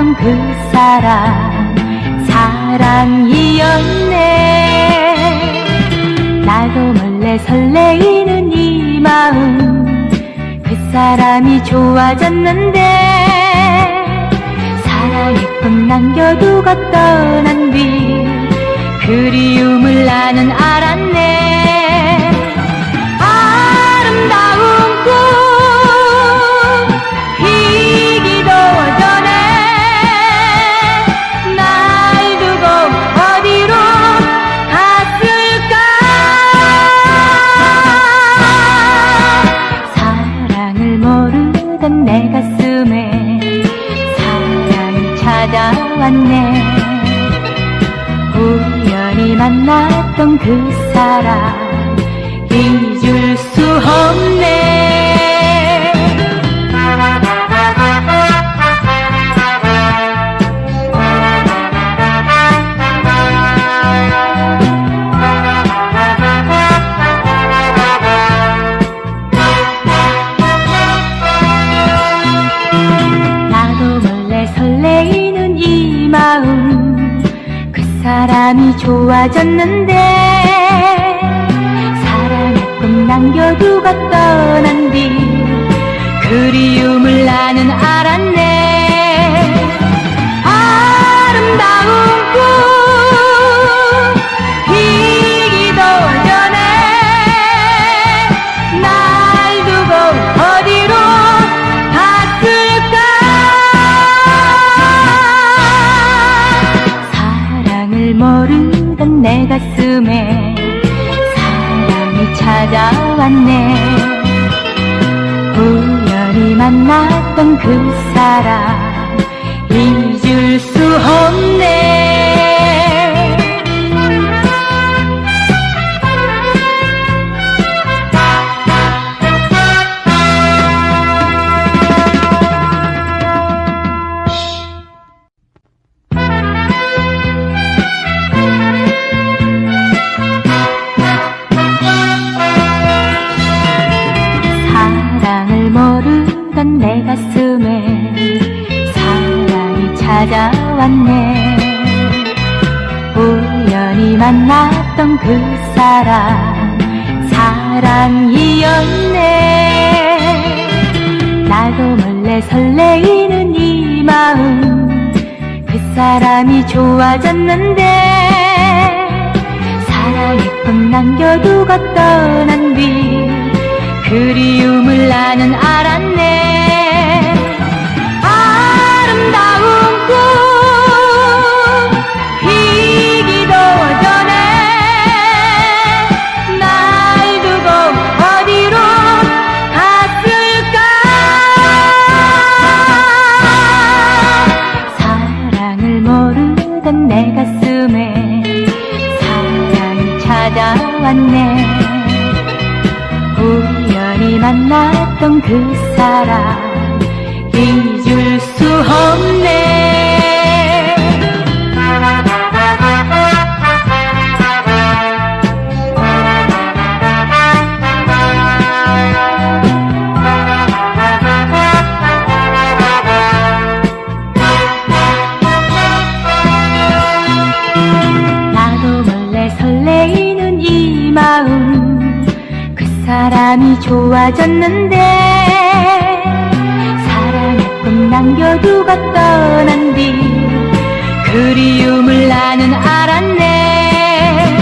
만났던 그 사람 사랑이었네. 나도 몰래 설레이는 이 마음 그 사람이 좋아졌는데 사랑의 꿈 남겨두고 떠난 뒤 그리움을 나는 알았네 찾아왔네. 우연히 만났던 그 사람 좋아졌는데 사랑의 꿈 남겨두고 떠난 뒤 그리움을 나는 알았네 사람 잊을 수 없네. 사랑을 모르던 내 가슴에 찾아왔네. 우연히 만났던 그 사람 사랑이었네. 나도 몰래 설레이는 이 마음 그 사람이 좋아졌는데. 사랑의 꿈 남겨두고 떠난 뒤 그리움을 나는 알았 왔네. 우연히 만났던 그 사람 잊을 수 없네 사람이 좋아졌는데 사랑의 꿈 남겨두고 떠난 뒤 그리움을 나는 알았네.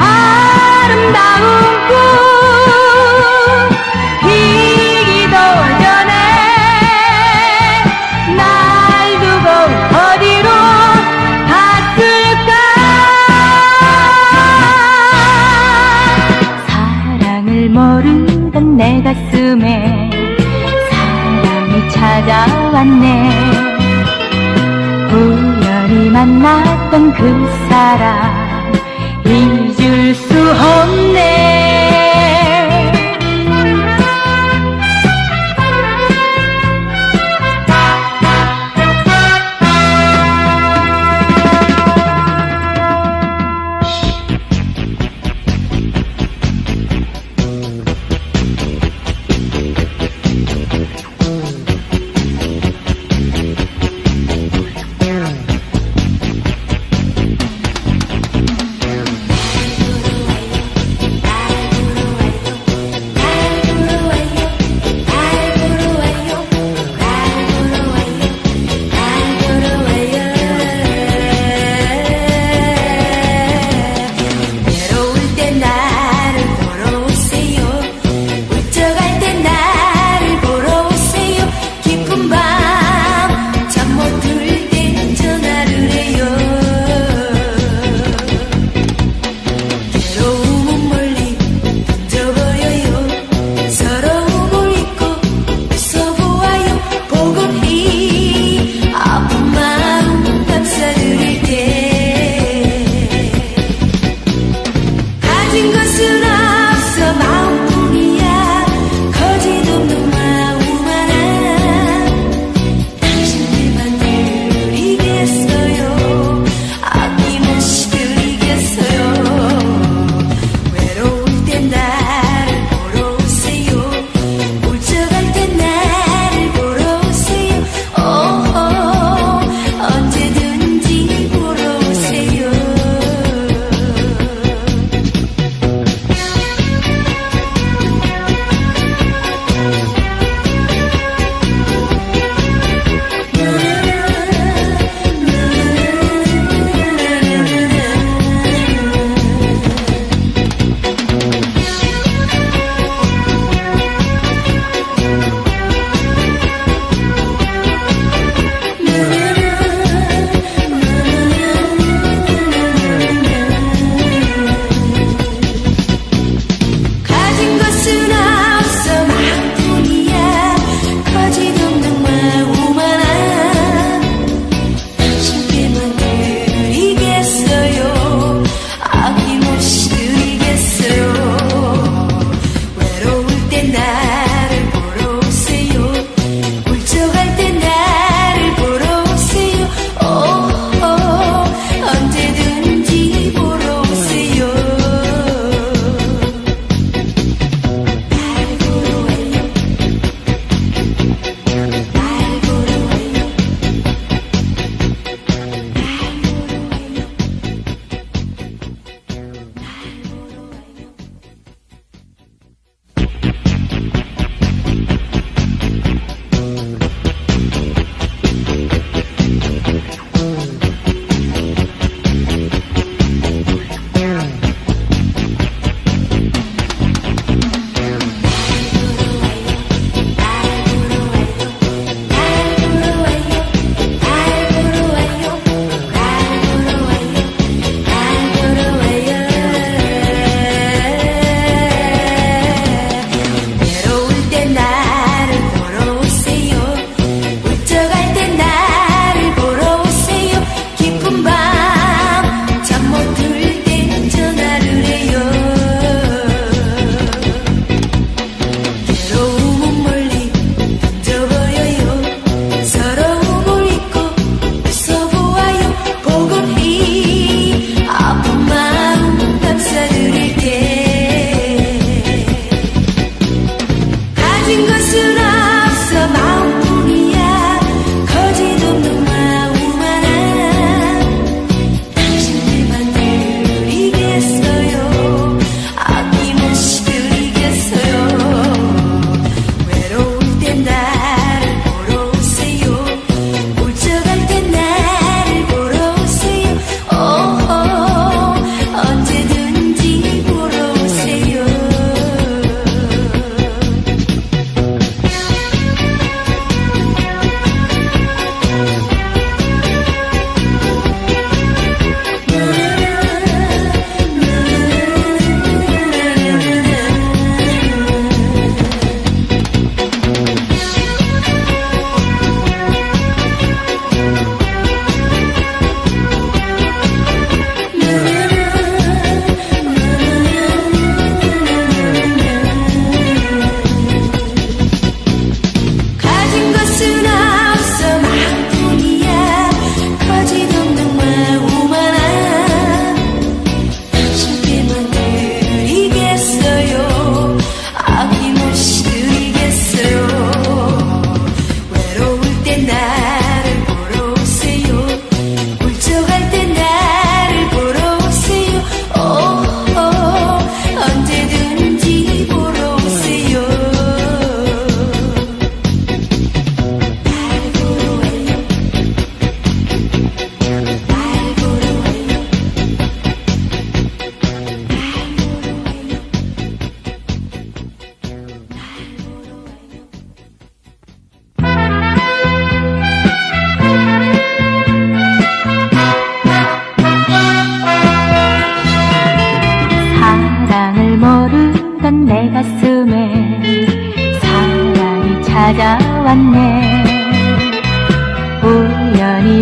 아름다운 만났던 그 사람 That.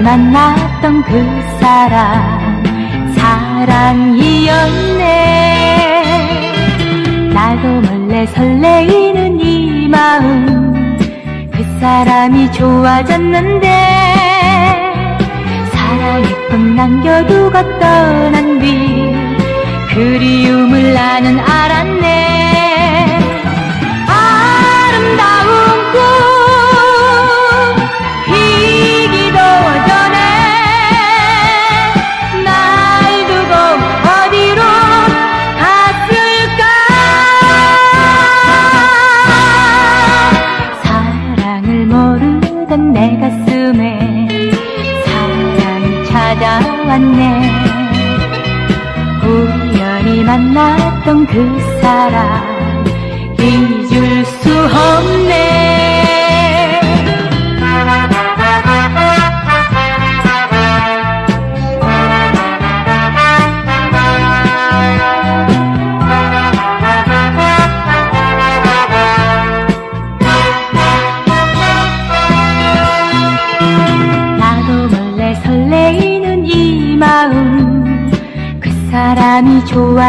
만났던 그 사람 사랑이었네. 나도 몰래 설레이는 이 마음 그 사람이 좋아졌는데. 사랑의 꿈 남겨두고 떠난 뒤 그리움을 나는 알았네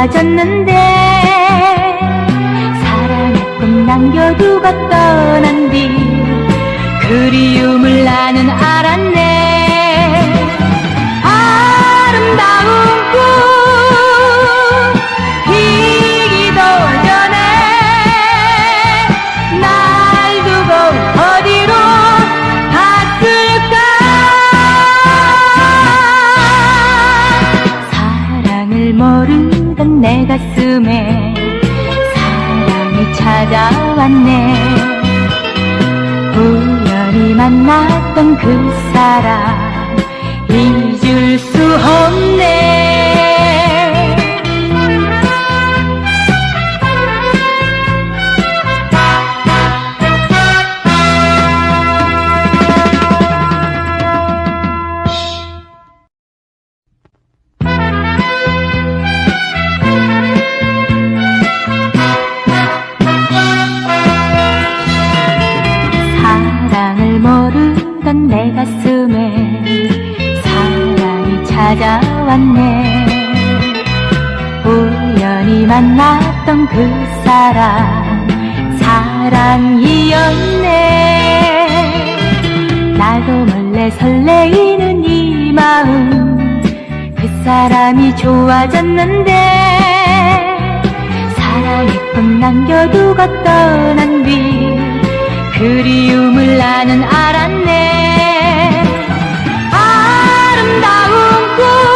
사람이 좋아졌는데 사랑의 꿈 남겨두고 떠난 뒤 그리움을 나는 알았네. 아름다운 꿈 피기도 전에 날 두고 어디로 갔을까? 사랑을 모르던 내 가슴에 사랑이 찾아왔네. 우연히 만났던 그 사람 잊을 수 없네 몰래 설레이는 이 마음. 그 사람이 좋아졌는데 사랑의 꿈 남겨두고 떠난 뒤 그리움을 나는 알았네. 아름다운 꿈